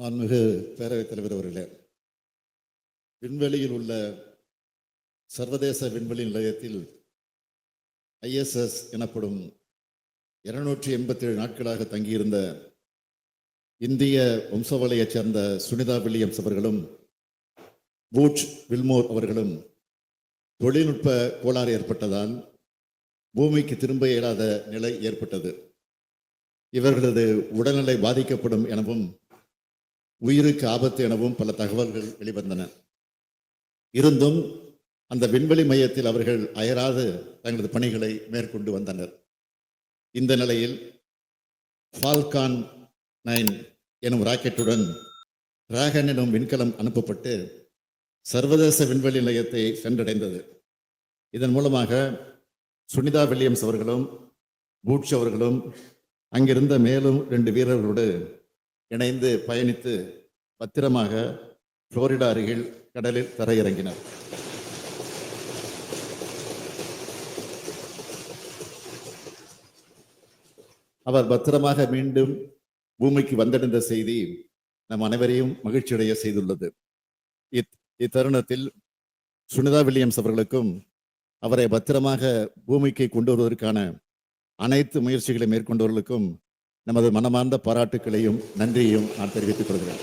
மாண்புமிகு பேரவைத் தலைவர் அவர்களே விண்வெளியில் உள்ள சர்வதேச விண்வெளி நிலையத்தில் ஐஎஸ்எஸ் எனப்படும் இருநூற்றி எண்பத்தி ஏழு நாட்களாக தங்கியிருந்த இந்திய வம்சவலையைச் சேர்ந்த சுனிதா வில்லியம்ஸ் அவர்களும் பூட்ச் வில்மோர் அவர்களும் தொழில்நுட்ப கோளாறு ஏற்பட்டதால் பூமிக்கு திரும்ப இயலாத நிலை ஏற்பட்டது. இவர்களது உடல்நிலை பாதிக்கப்படும் எனவும் உயிருக்கு ஆபத்து எனவும் பல தகவல்கள் வெளிவந்தன. இருந்தும் அந்த விண்வெளி மையத்தில் அவர்கள் அயராது தங்களது பணிகளை மேற்கொண்டு வந்தனர். இந்த நிலையில் ஃபால்கான் நைன் எனும் ராக்கெட்டுடன் டிராகன் எனும் விண்கலம் அனுப்பப்பட்டு சர்வதேச விண்வெளி நிலையத்தை சென்றடைந்தது. இதன் மூலமாக சுனிதா வில்லியம்ஸ் அவர்களும் பூட்ச் அவர்களும் அங்கிருந்த மேலும் ரெண்டு வீரர்களோடு இணைந்து பயணித்து பத்திரமாக புளோரிடா அருகில் கடலில் தரையிறங்கினர். அவர் பத்திரமாக மீண்டும் பூமிக்கு வந்தடைந்த செய்தி நம் அனைவரையும் மகிழ்ச்சியடைய செய்துள்ளது. இத் இத்தருணத்தில் சுனிதா வில்லியம்ஸ் அவர்களுக்கும் அவரை பத்திரமாக பூமிக்கு கொண்டு வருவதற்கான அனைத்து முயற்சிகளை மேற்கொண்டவர்களுக்கும் நமது மனமார்ந்த பாராட்டுக்களையும் நன்றியையும் நான் தெரிவித்துக் கொள்கிறேன்.